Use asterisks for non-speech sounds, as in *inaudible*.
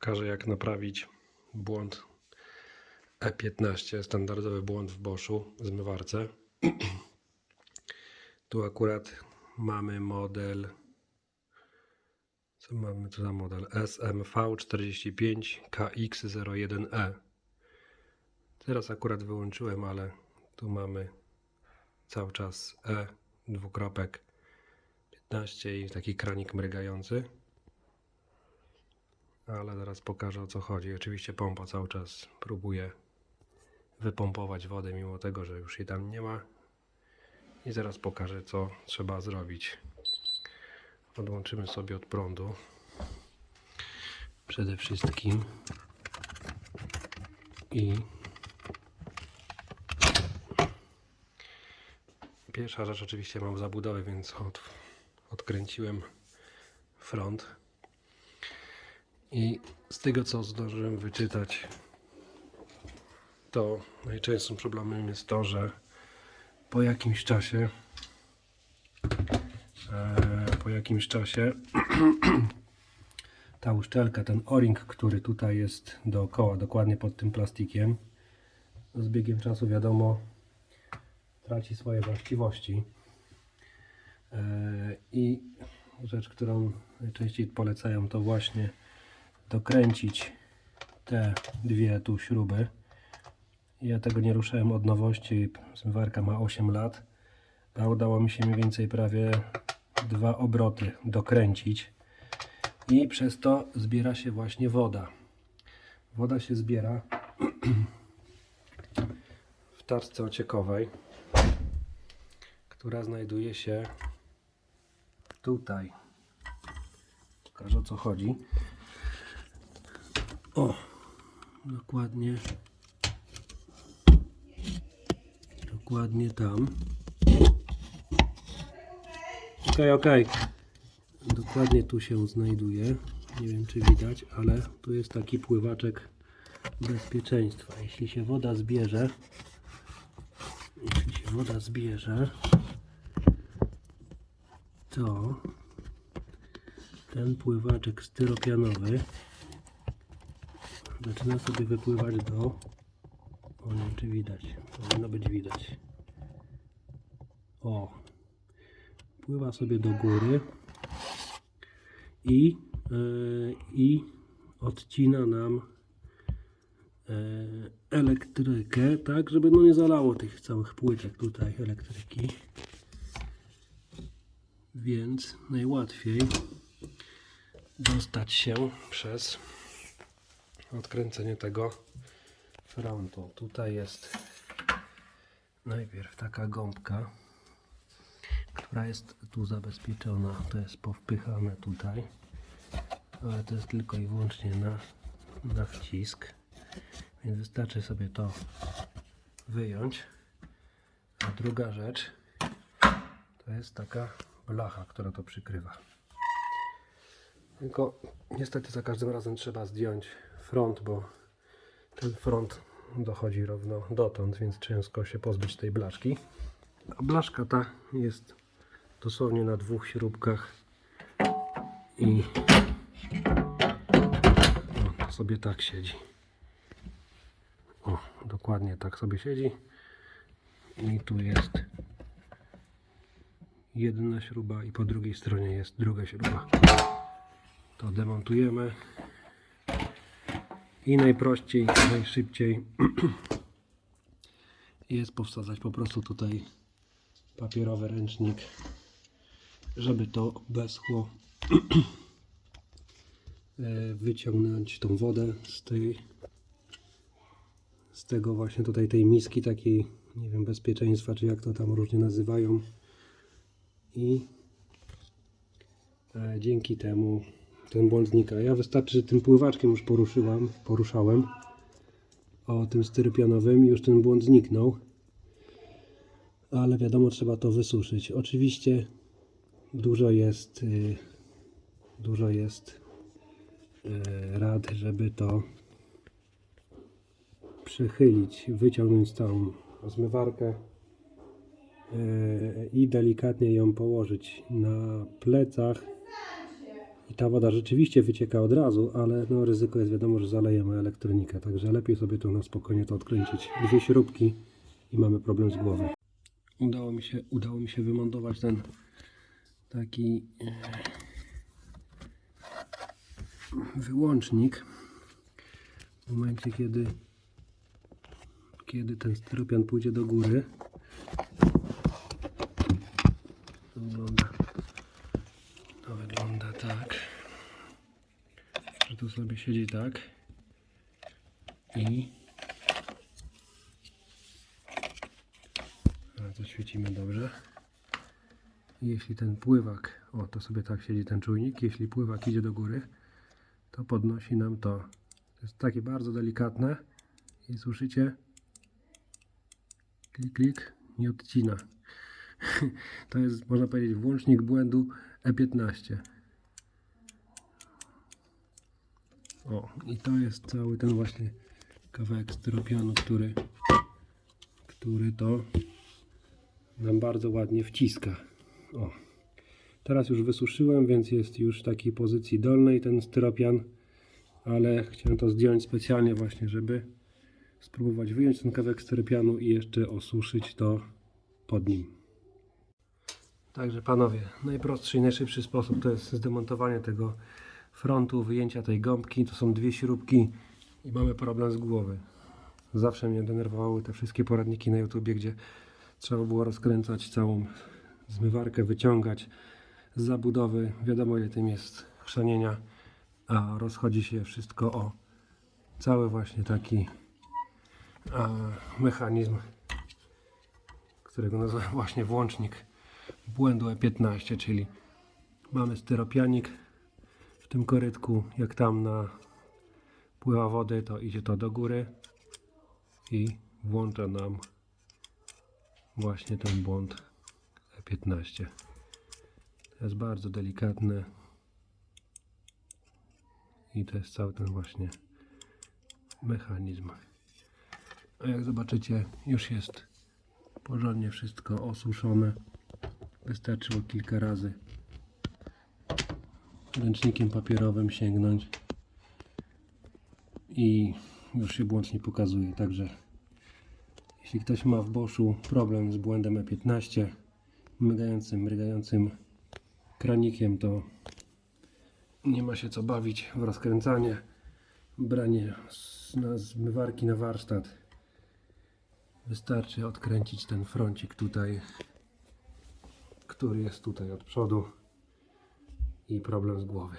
Pokażę jak naprawić błąd E15, standardowy błąd w Boschu w zmywarce. *clears throat* tu akurat mamy model co mamy tu za model? SMV45KX01E Teraz akurat wyłączyłem, ale tu mamy cały czas E dwukropek 15 i taki kranik mrygający. Ale zaraz pokażę o co chodzi. Oczywiście pompa cały czas próbuje wypompować wodę, mimo tego, że już jej tam nie ma. I zaraz pokażę, co trzeba zrobić. Odłączymy sobie od prądu. Przede wszystkim. I pierwsza rzecz oczywiście mam zabudowę, więc od, odkręciłem front. I z tego co zdążyłem wyczytać, to najczęstszym problemem jest to, że po jakimś czasie e, po jakimś czasie *clears throat* ta uszczelka, ten o-ring, który tutaj jest dookoła, dokładnie pod tym plastikiem, z biegiem czasu wiadomo traci swoje właściwości. E, I rzecz, którą najczęściej polecają, to właśnie dokręcić te dwie tu śruby. Ja tego nie ruszałem od nowości. Zmywarka ma 8 lat, a udało mi się mniej więcej prawie dwa obroty dokręcić. I przez to zbiera się właśnie woda. Woda się zbiera *clears throat* w taszce ociekowej, która znajduje się tutaj. Pokażę o co chodzi. O, dokładnie. Dokładnie tam. Okej, okej. Dokładnie tu się znajduje. Nie wiem czy widać, ale tu jest taki pływaczek bezpieczeństwa. Jeśli się woda zbierze, jeśli się woda zbierze, to ten pływaczek styropianowy zaczyna sobie wypływać do o nie wiem czy widać. Powinno być widać. O. Pływa sobie do góry i e, i odcina nam e, elektrykę tak żeby no nie zalało tych całych płytek tutaj elektryki. Więc najłatwiej dostać się przez odkręcenie tego frontu. Tutaj jest najpierw taka gąbka, która jest tu zabezpieczona. To jest powpychane tutaj, ale to jest tylko i wyłącznie na, na wcisk. Więc wystarczy sobie to wyjąć. A druga rzecz to jest taka blacha, która to przykrywa. Tylko niestety za każdym razem trzeba zdjąć front, bo ten front dochodzi równo dotąd, więc ciężko się pozbyć tej blaszki. A blaszka ta jest dosłownie na dwóch śrubkach i o, sobie tak siedzi. O, dokładnie tak sobie siedzi. I tu jest jedna śruba i po drugiej stronie jest druga śruba. To demontujemy i najprościej, najszybciej. *clears throat* Jest powsadzać po prostu tutaj papierowy ręcznik, żeby to beschło. *clears throat* E, wyciągnąć tą wodę z tej z tego właśnie tutaj tej miski takiej nie wiem bezpieczeństwa czy jak to tam różnie nazywają. I e, dzięki temu ten błąd znika. Ja wystarczy, że tym pływaczkiem już poruszyłam, poruszałem o tym styropianowym i już ten błąd zniknął. Ale wiadomo, trzeba to wysuszyć. Oczywiście dużo jest y, dużo jest y, rad, żeby to przechylić, wyciągnąć całą zmywarkę y, i delikatnie ją położyć na plecach I ta woda rzeczywiście wycieka od razu, ale no ryzyko jest wiadomo, że zalejemy elektronikę, także lepiej sobie tu na spokojnie to odkręcić. Dwie śrubki i mamy problem z głową. Udało mi się, udało mi się wymontować ten taki e, wyłącznik w momencie kiedy kiedy ten styropian pójdzie do góry to wygląda to wygląda tak że tu sobie siedzi tak i to świecimy dobrze jeśli ten pływak, o to sobie tak siedzi ten czujnik, jeśli pływak idzie do góry, to podnosi nam to. To jest takie bardzo delikatne i słyszycie? Klik, klik, nie odcina. *laughs* To jest, można powiedzieć, włącznik błędu E15. O, i to jest cały ten właśnie kawałek styropianu, który, który to nam bardzo ładnie wciska. O. Teraz już wysuszyłem, więc jest już w takiej pozycji dolnej ten styropian, ale chciałem to zdjąć specjalnie właśnie, żeby spróbować wyjąć ten kawałek styropianu i jeszcze osuszyć to pod nim. Także panowie, najprostszy i najszybszy sposób to jest zdemontowanie tego frontu, wyjęcia tej gąbki. To są dwie śrubki i mamy problem z głowy. Zawsze mnie denerwowały te wszystkie poradniki na YouTubie, gdzie trzeba było rozkręcać całą zmywarkę, wyciągać z zabudowy. Wiadomo ile tym jest chrzanienia, a rozchodzi się wszystko o cały właśnie taki a, mechanizm, którego nazywam właśnie włącznik błędu E15, czyli mamy styropianik w tym korytku, jak tam na pływa wody, to idzie to do góry i włącza nam właśnie ten błąd E15. To jest bardzo delikatne i to jest cały ten właśnie mechanizm. A jak zobaczycie, już jest porządnie wszystko osuszone. Wystarczyło kilka razy ręcznikiem papierowym sięgnąć i już się błąd nie pokazuje. Także jeśli ktoś ma w Boschu problem z błędem E15, mrygającym, mrygającym kranikiem, to nie ma się co bawić w rozkręcanie, branie z, na zmywarki na warsztat. Wystarczy odkręcić ten froncik tutaj, który jest tutaj od przodu i problem z głowy.